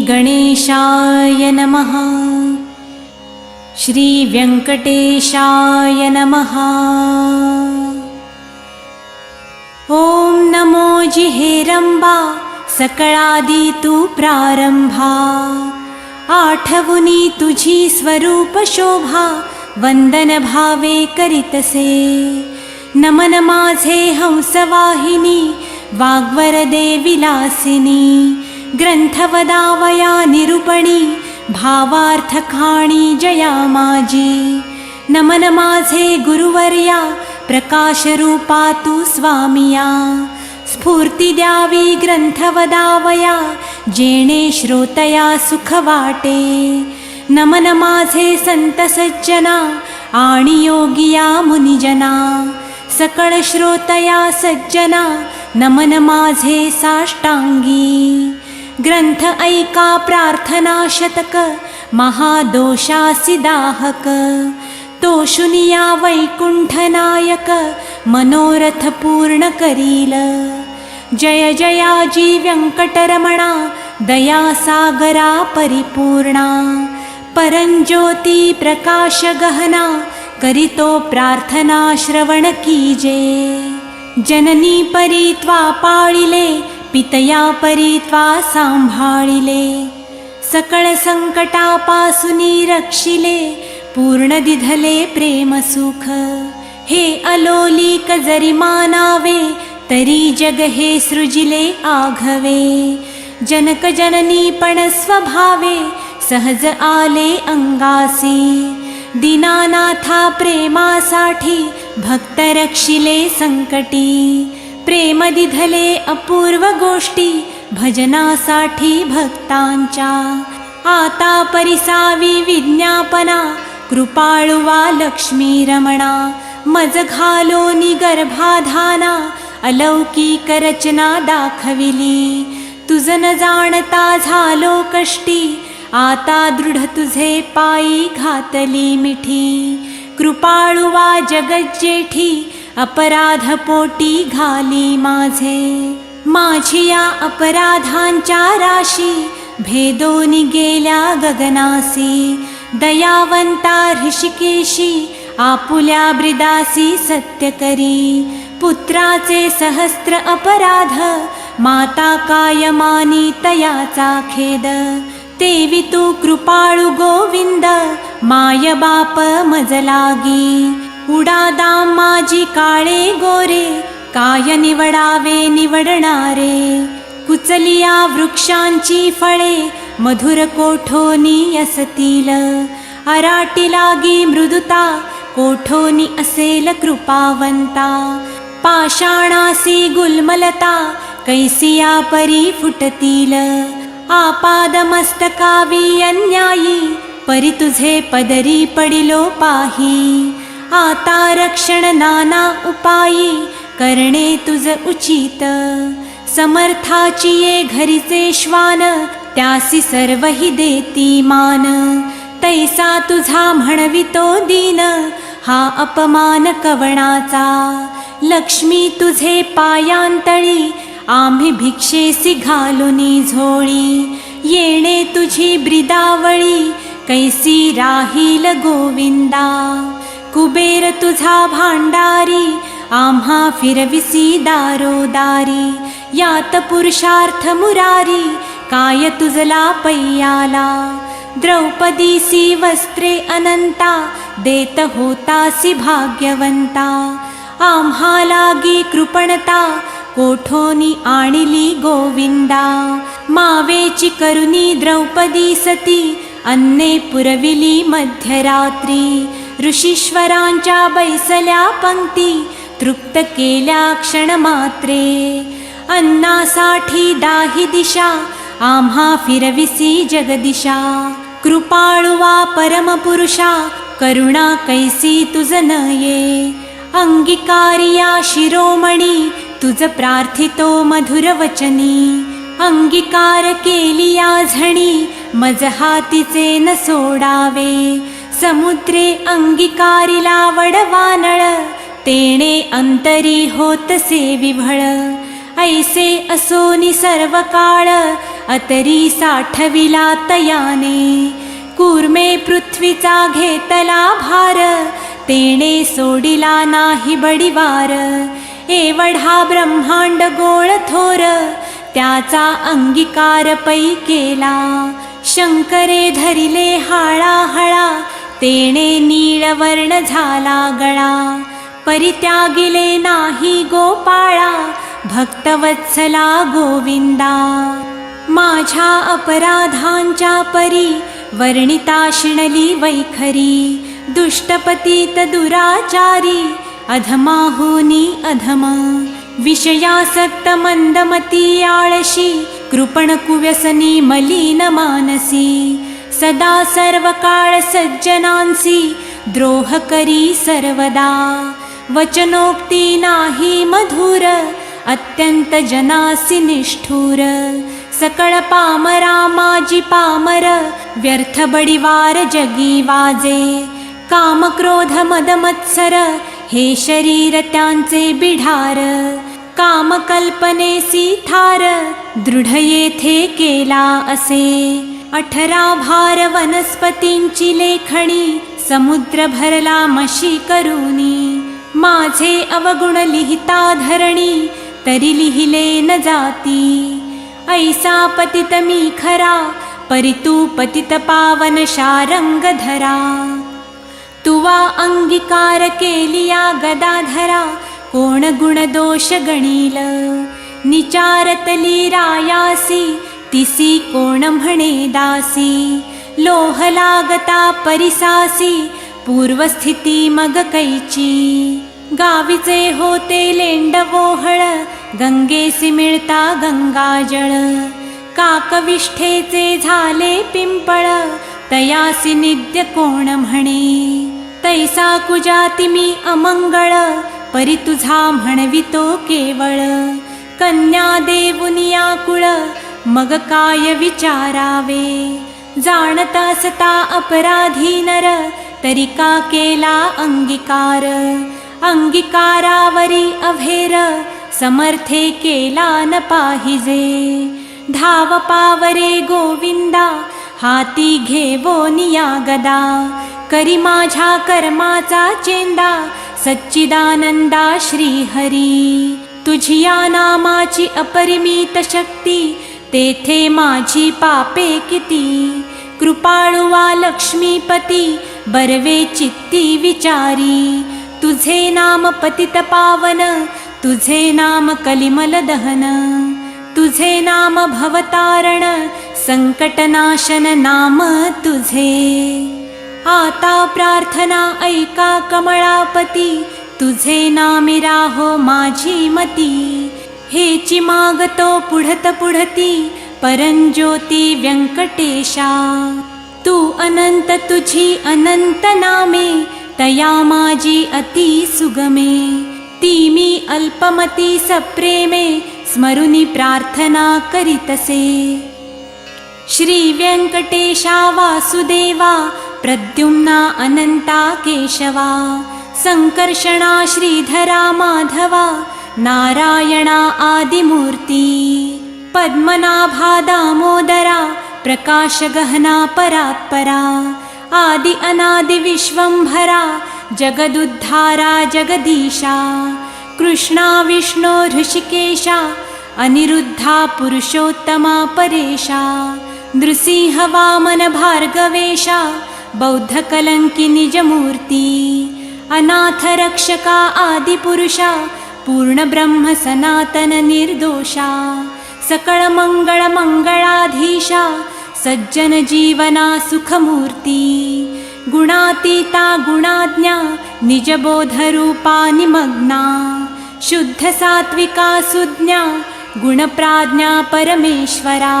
श्रीगणेशाय नमः। श्रीव्यङ्कटेशाय नमः। ॐ नमो जिहेरंबा सकळादी तू प्रारंभा आठवुनी तुझी स्वरूप शोभा वंदन भावे करीतसे। नमन माझे हंसवाहिनी वाग्वरदे विलासिनी ग्रंथवदावया निरूपणी भावार्थखाणी जया माझी नमन माझे गुरुवर्या प्रकाशरूपा तू स्वामिया। स्फूर्ती द्यावी ग्रंथवदावया जेणे श्रोतया सुख वाटे नमन माझे संत सज्जना आणि योगिया मुनिजना। सकळ श्रोतया सज्जना नमन माझे साष्टांगी। ग्रन्थ ऐका प्रार्थनाशतक महादोषासिदाहक। तोषुनिया वैकुण्ठनायक मनोरथपूर्णकरील जय जयाजी व्यङ्कटरमणा दयासागरा परिपूर्णा। परं ज्योतिप्रकाशगहना करितो प्रार्थनाश्रवणकीजे जननी परि त्वा पाळिले पितया परी त्वा सांभाळिले सकळ संकटापासुनी रक्षिले पूर्ण दिधले प्रेम सुख. हे अलोलिक जरी मानावे तरी जग हे सृजिले आघवे. जनक जननी पण स्वभावे सहज आले अंगासी. दीनानाथा प्रेमासाठी भक्त रक्षिले संकटी. प्रेम दिधले अपूर्व गोष्टी भजनासाठी भक्तांच्या. आता परिसावी विज्ञापना कृपाळुवा लक्ष्मी रमणा मज घालोनी गर्भाधाना अलौकिक रचना दाखविली. तुझ न जाणता झालो कष्टी आता दृढ तुझे पायी घातली मिठी. कृपाळुवा जगज्जेठी अपराध पोटी घाली माझे. माझी या अपराधांच्या राशी भेदोनी गेल्या गगनासी. दयावंता ऋषिकेशी आपुल्या ब्रिदासी सत्य करी. पुत्राचे सहस्त्र अपराध माता कायमानी तयाचा खेद. तेवी तू कृपाळू गोविंद माय बाप मजलागी. उडादा माझी काळे गोरे काय निवडावे निवडणारे? कुचलिया वृक्षांची फळे मधुर कोठोनी असतील? अराटी लागी मृदुता कोठोनी असेल कृपावंता? पाषाणासी गुलमलता कैसिया परी फुटतील? आपादमस्तकावी अन्यायी परी तुझे पदरी पडिलो पाही? आता रक्षण नाना उपायी करणे तुझ उचित. समर्थाची ये घरीचे श्वान त्यासी सर्व हि देती मान. तैसा तुझा म्हणवितो दीन हा अपमान कवणाचा. लक्ष्मी तुझे पायांतळी आम्ही भिक्षेसी घालुनी झोळी. येणे तुझी ब्रिदावळी कैसी राहील गोविंदा. कुबेर तुझा भांडारी आम्हा फिरविसी दारोदारी. यात पुरुषार्थ मुरारी काय तुझला पैयाला? द्रौपदीसी वस्त्रे अनंता देत होतासी भाग्यवंता. आम्हा लागी कृपणता कोठोनी आणली गोविंदा. मावेची करुणी द्रौपदी सती अन्ने पुरविली मध्यरात्री. ऋषीश्वरांच्या बैसल्या पंक्ती तृप्त केल्या क्षणमात्रे. अन्नासाठी दाही दिशा आम्हा फिरविसी जगदिशा. कृपाळुवा परमपुरुषा करुणा कैसी तुझ नये. अंगिकारिया शिरोमणी तुझ प्रार्थितो मधुर वचनी. अंगीकार केलिया झणी मज हातीचे न सोडावे. समुद्रे अंगिकारिला वडवानळ तेणे अंतरी होतसे विभळ ऐसे असोनी सर्व काळ अतरी साठविला तयाने. कूर्मे पृथ्वीचा घेतला भार तेणे सोडिला नाही बडिवार. एवढा ब्रह्मांड गोळ थोर त्याचा अंगीकार पै केला. शंकरे धरिले हाळा हळा तेणे नीळवर्ण झाला गळा परित्यागिले नाही गोपाळा भक्तवत्सला गोविंदा. माझ्या अपराधांच्या परी वर्णिता शिणली वैखरी दुष्टपतीत दुराचारी अधमाहोनी अधम विषयासक्त मंदमती आळशी कृपण कुव्यसनी मलिन मानसी सदा सर्व काळ सज्जनांसी द्रोह करी सर्वदा. वचनोक्ती नाही मधुर अत्यंत जनासी निष्ठुर. सकळ पामरा माजी पामर व्यर्थ बडिवार जगी वाजे. काम क्रोध मद मत्सर हे शरीर त्यांचे बिढार. काम कल्पनेसी थार दृढ येथे केला असे. अठरा भार वनस्पतींची लेखणी समुद्र भरला मशी करुनी माझे अवगुण लिहिता धरणी तरी लिहिले न जाती. ऐसा पतित मी खरा परितू पतित पावन शारंग धरा तुवा अंगीकार केलिया गदाधरा कोण गुण दोष गणील. निचारतली रायासी तिसी कोण म्हणे दासी? लोह लागता परिसासी पूर्वस्थिती मग कैची? गावीचे होते लेंड वोहळ गंगेसी मिळता गंगाजळ. काकविष्ठेचे झाले पिंपळ तयासी निद्य कोण म्हणे? तैसा कुजाती मी अमंगळ परी तुझा म्हणवितो केवळ. कन्या देवुनिया कुळ मग काय विचारावे? जाणता सता अपराधी नर तरी का केला अंगीकार? अंगीकारावरी अभेर समर्थे केला न पाहिजे. धाव पावरे गोविंदा हाती घेवो निया गदा. करी माझ्या कर्माचा चेंदा सच्चिदानंदा श्रीहरी. तुझिया नामाची अपरिमित शक्ती तेथे माझी पापे किती? कृपाळुवा लक्ष्मीपती बरवे चित्ती विचारी. तुझे नाम पतित पावन तुझे नाम कलिमल दहन. तुझे नाम भवतारण संकटनाशन नाम तुझे. आता प्रार्थना ऐका कमळापती तुझे नामी राहो माझी मती. हेचिमागतो पुढत पुढति परञ्ज्योति व्यङ्कटेशा तु अनन्त तुझी अनन्तनामे तया माजी अति सुगमे। तिमि अल्पमति सप्रेमे स्मरुनि प्रार्थना करितसे। व्यङ्कटेशा वासुदेवा प्रद्युम्ना अनन्ता केशवा सङ्कर्षणा श्रीधरा माधवा नारायणा आदिमूर्ती पद्मनाभा दामोदरा प्रकाशगहना परात्परा आदि अनादि विश्वंभरा जगदुद्धारा जगदीशा कृष्णा विष्णो ऋषिकेशा अनिरुद्धा पुरुषोत्तमा परेशा नृसिंह वामन भार्गवेशा बौद्धकलंकी निजमूर्ती अनाथ रक्षका आदिपुरुषा पूर्णब्रह्मसनातननिर्दोषा सकलमङ्गलमङ्गलाधीशा सज्जनजीवना सकल सुखमूर्ति गुणातीता गुणाज्ञा निजबोधरूपा निमग्ना शुद्धसात्विका सुज्ञा गुणप्राज्ञा परमेश्वरा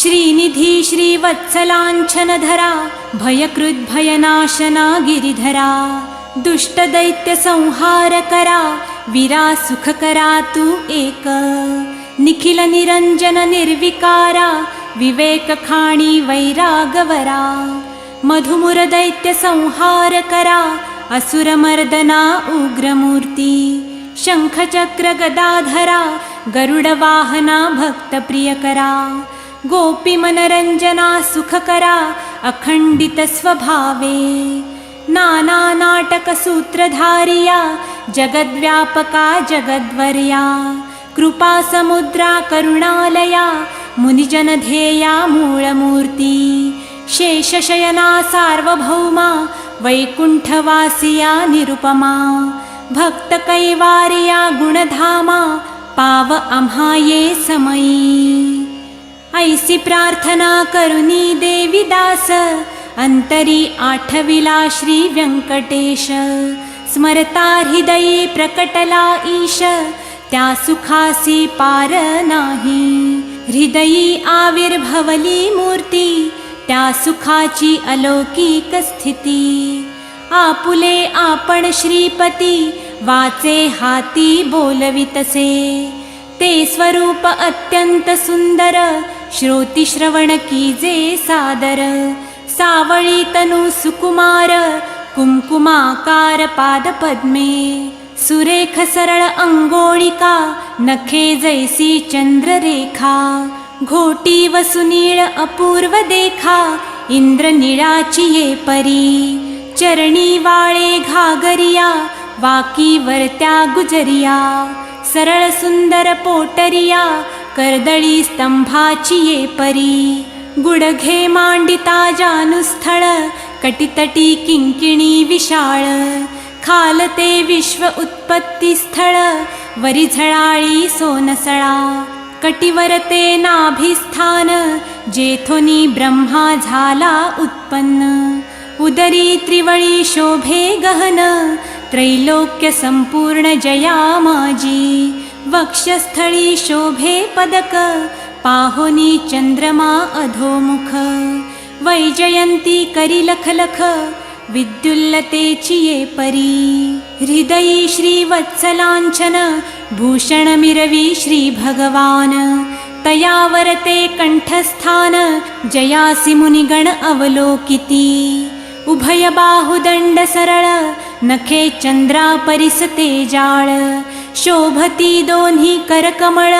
श्रीनिधि श्रीवत्सलाञ्छनधरा भयकृद्भयनाशना गिरिधरा दुष्टदैत्यसंहारकरा विरा सुखकरा तु एक निखिलनिरञ्जननिर्विकारा विवेकखाणी वैरागवरा। मधुमुरदैत्यसंहारकरा असुरमर्दना उग्रमूर्ति। शङ्खचक्रगदाधरा गरुडवाहना भक्तप्रियकरा। गोपीमनरञ्जना सुखकरा अखण्डितस्वभावे नानानाटकसूत्रधारिया जगद्व्यापका जगद्वर्या कृपा समुद्रा करुणालया मुनिजनधेया मूलमूर्ती शेषशयना सार्वभौमा वैकुण्ठवासिया निरुपमा भक्तकैवार्या गुणधामा पाव अम्हाये समयी। ऐसि प्रार्थना करुणी देवीदास अन्तरी आठविला श्री वेङ्कटेश स्मरता हृदयी प्रकटला ईश त्या सुखासी पार नाही. हृदयी आविर्भवली मूर्ती त्या सुखाची अलौकिक स्थिती. आपुले आपण श्रीपती वाचे हाती बोलवितसे ते स्वरूप अत्यंत सुंदर श्रोतिश्रवण कीजे सादर. सावळी तनु सुकुमार कुंकुमाकार पादपद्मे सुरेख सरळ अंगोळिका नखे जैसी चंद्ररेखा घोटी व अपूर्व देखा इंद्र निळाची ये परी चरणी वाळे घागरिया वाकी वरत्या गुजरिया सरळ सुंदर पोटरिया कर्दळी स्तंभाची ये परी गुडघे मांडिता जानुस्थळ कटितटी किंकिणी विशाळ खालते विश्व उत्पत्ती स्थळ वरी झळाळी सोनसळा कटिवरते नाभिस्थान जेथोनी ब्रह्मा झाला उत्पन्न उदरी त्रिवळी शोभे गहन त्रैलोक्य संपूर्ण जया माझी वक्षस्थळी शोभे पदक पाहोनी चंद्रमा अधोमुख. वैजयंती करी लख लख विद्युल्लतेची ये परी। हृदयी श्रीवत्सलांछन भूषण मिरवी श्री भगवान तयावरते कंठस्थान जयासी मुनिगण अवलोकिती। उभय बाहुदंड सरळ नखे चंद्रा परिसते जाळ शोभती दोन्ही करकमळ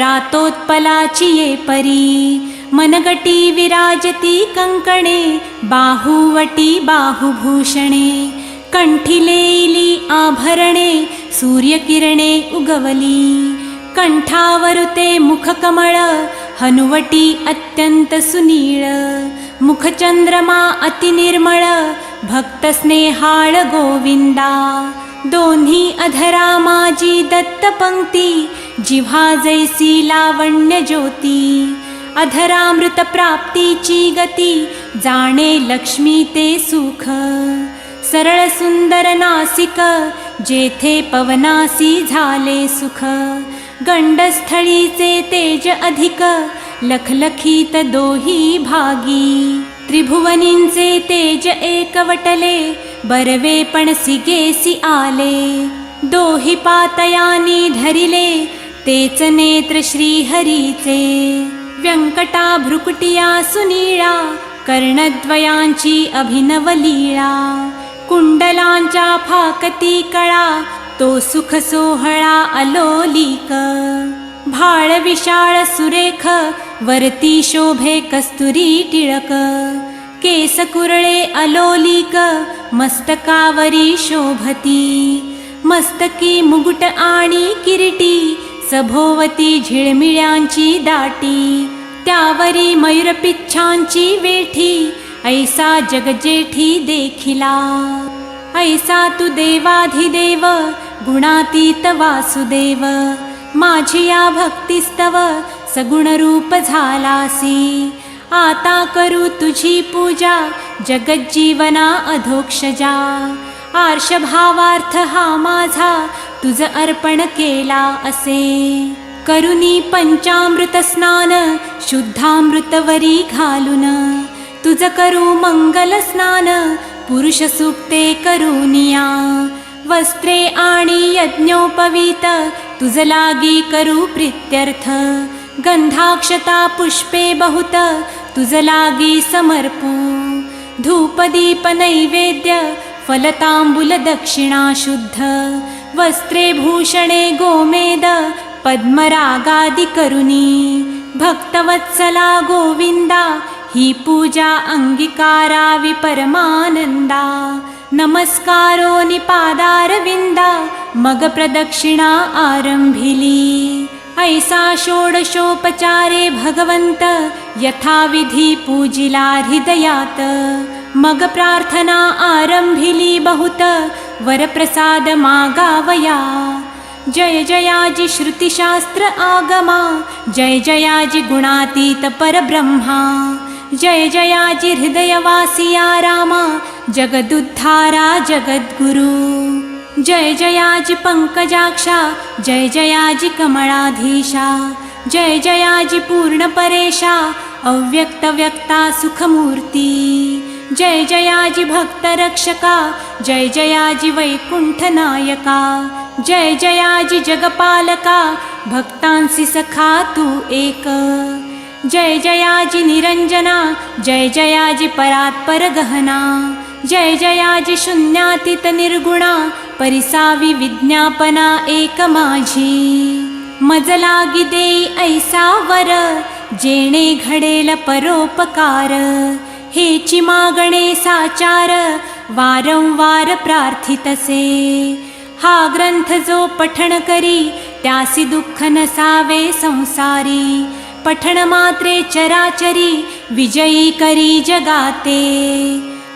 रातोत्पलाची ये परी। मनगटी विराजती कंकणे बाहुवटी बाहुभूषणे कंठिलेली आभरणे सूर्यकिरणे उगवली. कंठावरुते मुखकमळ हनुवटी अत्यंत सुनीळ. मुखचंद्रमा अतिनिर्मळ भक्तस्नेहाळ गोविंदा. दोन्ही अधरा माझी दत्तपंक्ती जिव्हा जैसी लावण्य ज्योती. अधरामृत प्राप्तीची गती जाणे लक्ष्मी ते सुख. सरळ सुंदर नासिक जेथे पवनासी झाले सुख. गंडस्थळीचे तेज अधिक लखलखीत दोही भागी. त्रिभुवनींचे तेज एकवटले बरवे पण सिगेसी आले. दोही पातयानी धरिले तेच नेत्र श्रीहरीचे. व्यंकटा भ्रुकुटिया सुनीळा कर्णद्वयांची अभिनव लीळा कुंडलांच्या फाकती कळा तो सुख सोहळा अलोलिक. भाळ विशाळ सुरेख वरती शोभे कस्तुरी टिळक. केस कुरळे अलोलिक मस्तकावरी शोभती. मस्तकी मुकुट आणि किरीटी सभोवती झिळमिळ्यांची दाटी त्यावरी मयूरपिच्छांची वेठी ऐसा जगजेठी देखिला. ऐसा तू देवाधिदेव गुणातीत वासुदेव माझी या भक्तिस्तव सगुणरूप झालासी. आता करू तुझी पूजा जगज्जीवना अधोक्षजा. आर्षभावार्थ हा माझा तुझ अर्पण केला असे. करुनी पंचामृत स्नान शुद्धामृतवरी घालून. तुझ करू मंगल स्नान पुरुष सुक्ते करुनिया वस्त्रे आणि यज्ञोपवीत तुझ लागी करू प्रित्यर्थ. गंधाक्षता पुष्पे बहुत तुझ लागी समर्पू. धूपदीप नैवेद्य फलतांबुल दक्षिणा शुद्ध वस्त्रे भूषणे गोमेद पद्मरागादिकरुणी भक्तवत्सला गोविंदा ही पूजा अंगीकारावी परमानंदा नमस्कारो निपादारविंदा मग प्रदक्षिणा आरंभिली। ऐसा षोडशोपचारे भगवंत यथाविधी पूजिला हृदयात। मग प्रार्थना आरंभिली बहुत वरप्रसाद मागावया. जय जयाजी श्रुतिशास्त्र आगमा जय जयाजी गुणातीत परब्रह्मा. जय जयाजी हृदयवासिया रामा जगदुद्धारा जगद्गुरु. जय जयाजी पंकजाक्षा जय जयाजी कमळाधीशा जय जयाजी पूर्णपरेशा अव्यक्तव्यक्ता सुखमूर्ती. जय जयाजी भक्तरक्षका जय जयाजी वैकुण्ठनायका जय जयाजी जगपालका भक्तांसी सखा तू एक. जय जयाजी निरंजना जय जयाजी परात्पर गहना जय जयाजी शून्यातीत निर्गुणा परिसावी विज्ञापना एक माझी. मज लागी देई ऐसा वर जेणे घडेल परोपकार. हेची मागणे साचार वारंवार प्रार्थितसे. हा ग्रंथ जो पठण करी त्यासी दुःख नसावे संसारी. पठण मात्रे चराचरी विजयी करी जगाते.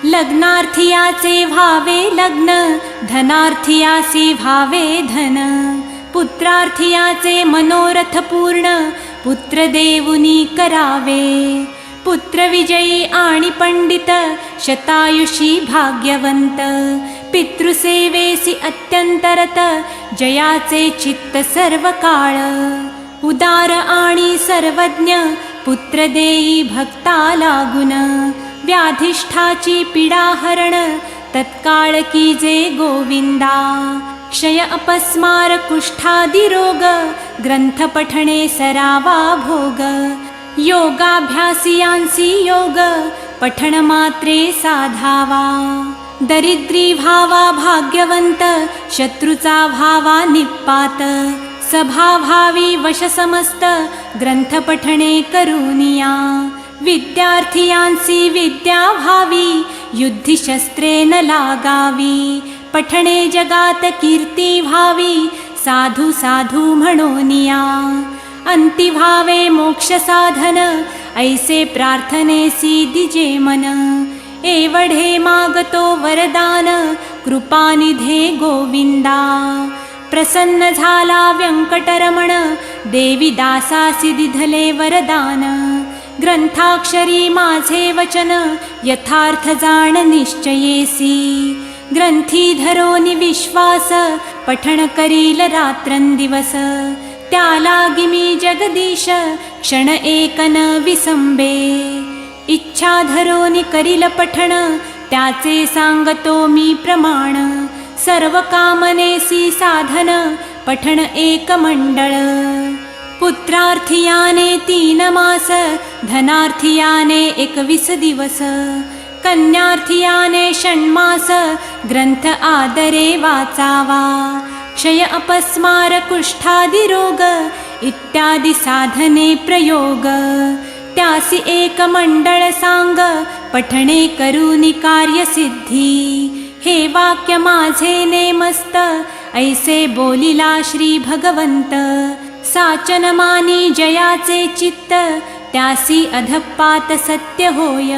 लग्नार्थियाचे व्हावे लग्न धनार्थियासी व्हावे धन. पुत्रार्थियाचे मनोरथ पूर्ण पुत्र देऊनी करावे. पुत्रविजयी आणि पंडित शतायुषी भाग्यवंत. पितृसेवेसी अत्यंतरत जयाचे चित्त सर्व काळ उदार आणि सर्वज्ञ पुत्रदेयी भक्ता लागुन व्याधिष्ठाची पीडाहरण तत्काळ की जे गोविंदा. क्षय अपस्मार कुष्ठादी रोग ग्रंथ पठणे सरावा भोग. योगाभ्यासियांसी योग पठणमात्रे साधावा। दरिद्री भावा भाग्यवंत शत्रुचा भावा निपात। सभाभावी वश समस्त ग्रंथ पठणे करुनिया। विद्यार्थियांसी विद्या भावी युद्धिशस्त्रे न लागावी। पठणे जगात कीर्ती भावी साधू साधू म्हणोनिया। अंती भावे मोक्ष साधन ऐसे प्रार्थनेसी दिजे मन एवढे मागतो वरदान कृपानिधे गोविंदा प्रसन्न झाला व्यंकटरमण देवी दासासी दिधले वरदान ग्रंथाक्षरी माझे वचन यथार्थ जाण निश्चयेसी ग्रंथी धरोनी विश्वास पठण करील रात्रंदिवस त्या लागी मी जगदीश क्षण एकन विसंबे इच्छा धरोनी करील पठण त्याचे सांगतो मी प्रमाण. सर्व कामनेसी साधन पठण एक मंडळ. पुत्रार्थियाने तीन मास धनार्थियाने एकवीस दिवस. कन्यार्थियाने षण्मास ग्रंथ आदरे वाचावा. क्षय अपस्मार कुष्ठादी रोग इत्यादी साधने प्रयोग। त्यासी एक मंडळ सांग पठणे करूनी कार्यसिद्धी। हे वाक्य माझे नेमस्त ऐसे बोलिला श्री भगवंत। साचन मानी जयाचे चित्त त्यासी अधपात सत्य होय।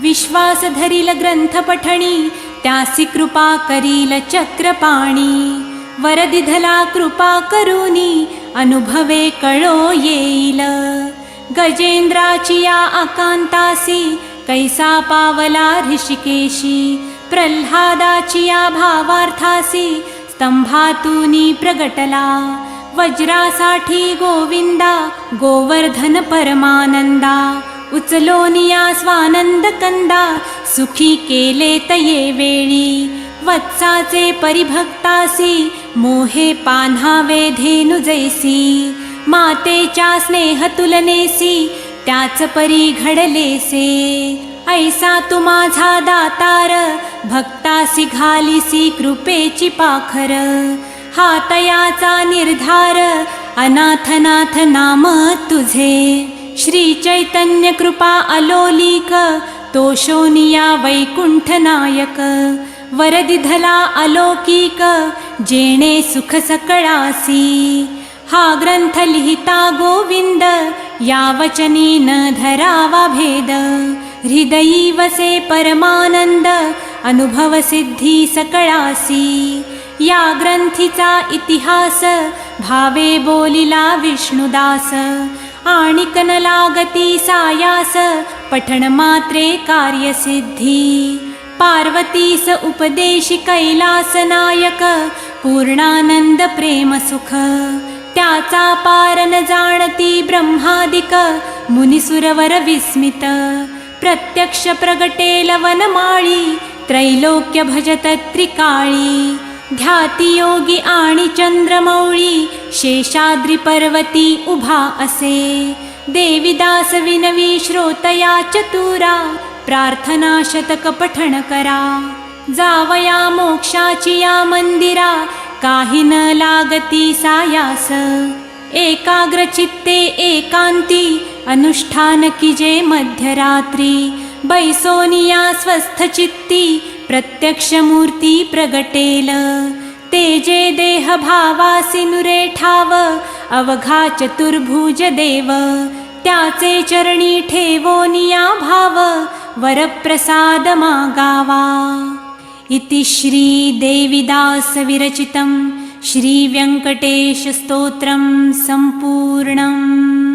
विश्वास धरील ग्रंथ पठणी त्यासी कृपा करील चक्रपाणी। वरदिधला कृपा करूनी अनुभवे कळो येईल. गजेंद्राची या आकांतासी कैसा पावला ऋषिकेशी प्रल्हादाची या भावार्थासी स्तंभातूनी प्रगटला. वज्रासाठी गोविंदा गोवर्धन परमानंदा उचलोनिया स्वानंद कंदा सुखी केले तये वेळी. वत्साचे परिभक्तासी मोहे पान्हावे धेनु जैसी मातेच्या स्नेह तुलनेसी त्याच परी घडलेसे. ऐसा तू माझा दातार भक्तासी घालिसी कृपेची पाखर. हा तयाचा निर्धार अनाथनाथ नाम तुझे. श्री चैतन्य कृपा अलोलिक तोषोनिया वैकुंठ नायक. वरदिधला अलौकिक जेणे सुख सकळासी। हा ग्रंथ लिहिता गोविंद या वचनी न धरावा भेद। हृदयी वसे परमानंद अनुभव सिद्धी सकळासी। या ग्रंथीचा इतिहास भावे बोलिला विष्णुदास। आणि लागती सायास पठण मात्रे कार्यसिद्धी। पार्वतीस उपदेशी कैलासनायक पूर्णानंद प्रेम सुख. त्याचा पारन जाणती ब्रह्मादिक मुनिसुरवर विस्मित. प्रत्यक्ष प्रगटेल वनमाळी त्रैलोक्य भजत त्रिकाळी. ध्याती योगी आणि चंद्रमौळी शेषाद्री पर्वती उभा असे. देविदास विनवी श्रोतया चतुरा. प्रार्थना शतक पठण करा. जावया मोक्षाची या मंदिरा काही न लागती सायास. एकाग्र चित्ते एकांती अनुष्ठान किजे मध्यरात्री. बैसोनिया स्वस्थ चित्ती प्रत्यक्ष मूर्ती प्रगटेल. तेजे देह भावासी नुरे ठाव अवघा चतुर्भुज देव. त्याचे चरणी ठेवोनिया भाव वरप्रसादमागावा. इति श्रीदेविदासविरचितं श्रीवेङ्कटेशस्तोत्रं सम्पूर्णम्